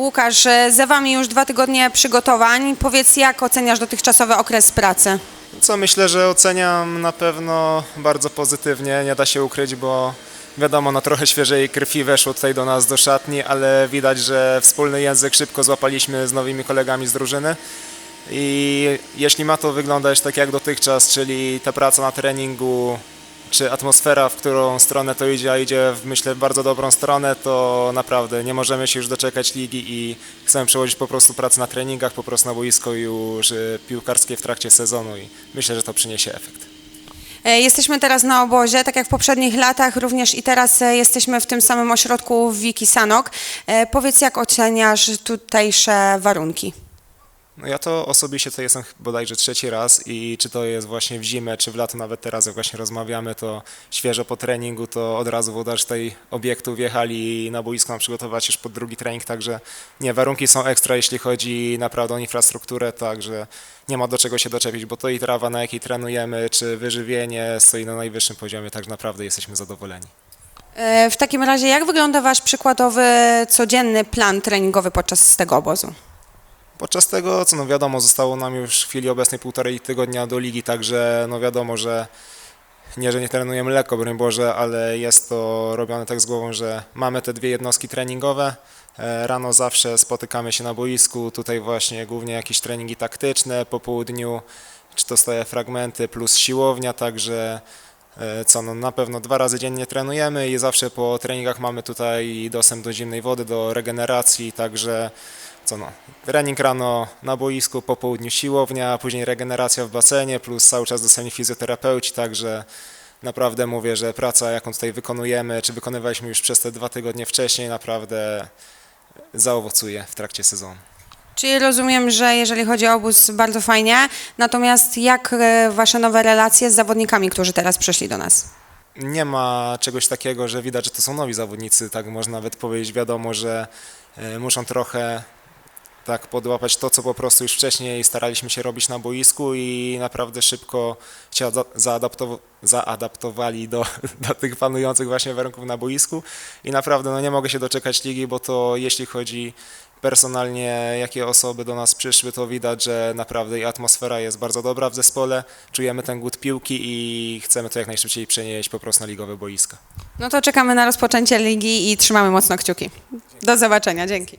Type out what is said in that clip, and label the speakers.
Speaker 1: Łukasz, e, za Wami już dwa tygodnie przygotowań. Powiedz, jak oceniasz dotychczasowy okres pracy?
Speaker 2: Co myślę, że oceniam na pewno bardzo pozytywnie, nie da się ukryć, bo wiadomo, no trochę świeżej krwi weszło tutaj do nas do szatni, ale widać, że wspólny język szybko złapaliśmy z nowymi kolegami z drużyny. I jeśli ma to wyglądać tak jak dotychczas, czyli ta praca na treningu, czy atmosfera, w którą stronę to idzie, a idzie w, myślę bardzo dobrą stronę, to naprawdę nie możemy się już doczekać ligi i chcemy przełożyć po prostu pracę na treningach, po prostu na boisko już y, piłkarskie w trakcie sezonu i myślę, że to przyniesie efekt.
Speaker 1: E, Jesteśmy teraz na obozie, tak jak w poprzednich latach, również i teraz e, jesteśmy w tym samym ośrodku w Wiki Sanok. E, Powiedz, jak oceniasz tutejsze warunki?
Speaker 2: No ja to osobiście tutaj jestem bodajże trzeci raz i czy to jest właśnie w zimę, czy w lato, nawet teraz jak właśnie rozmawiamy, to świeżo po treningu, to od razu włodarz tej obiektu wjechali na boisko nam przygotować już pod drugi trening, także nie, warunki są ekstra, jeśli chodzi naprawdę o infrastrukturę, także nie ma do czego się doczepić, bo to i trawa, na jakiej trenujemy, czy wyżywienie stoi na najwyższym poziomie, tak naprawdę jesteśmy zadowoleni.
Speaker 1: E, W takim razie, jak wygląda Wasz przykładowy, codzienny plan treningowy podczas tego obozu?
Speaker 2: Podczas tego, co no wiadomo, zostało nam już w chwili obecnej półtorej tygodnia do ligi, także no wiadomo, że nie, że nie trenujemy lekko, broń Boże, ale jest to robione tak z głową, że mamy te dwie jednostki treningowe. E, Rano zawsze spotykamy się na boisku, tutaj właśnie głównie jakieś treningi taktyczne, po południu czy to stoje fragmenty plus siłownia, także e, co no, na pewno dwa razy dziennie trenujemy i zawsze po treningach mamy tutaj dostęp do zimnej wody, do regeneracji, także co no, trening rano na boisku, po południu siłownia, później regeneracja w basenie, plus cały czas dostępni fizjoterapeuci, także naprawdę mówię, że praca jaką tutaj wykonujemy, czy wykonywaliśmy już przez te dwa tygodnie wcześniej, naprawdę zaowocuje w trakcie sezonu.
Speaker 1: Czyli rozumiem, że jeżeli chodzi o obóz, bardzo fajnie. Natomiast jak e, Wasze nowe relacje z zawodnikami, którzy teraz przyszli do nas?
Speaker 2: nie ma czegoś takiego, że widać, że to są nowi zawodnicy, tak można nawet powiedzieć. Wiadomo, że e, muszą trochę tak podłapać to, co po prostu już wcześniej staraliśmy się robić na boisku i naprawdę szybko się za- zaadaptow- zaadaptowali do, do tych panujących właśnie warunków na boisku i naprawdę no, nie mogę się doczekać ligi, bo to jeśli chodzi personalnie, jakie osoby do nas przyszły, to widać, że naprawdę i atmosfera jest bardzo dobra w zespole, czujemy ten głód piłki i chcemy to jak najszybciej przenieść po prostu na ligowe boiska.
Speaker 1: No to czekamy na rozpoczęcie ligi i trzymamy mocno kciuki. Do zobaczenia, dzięki.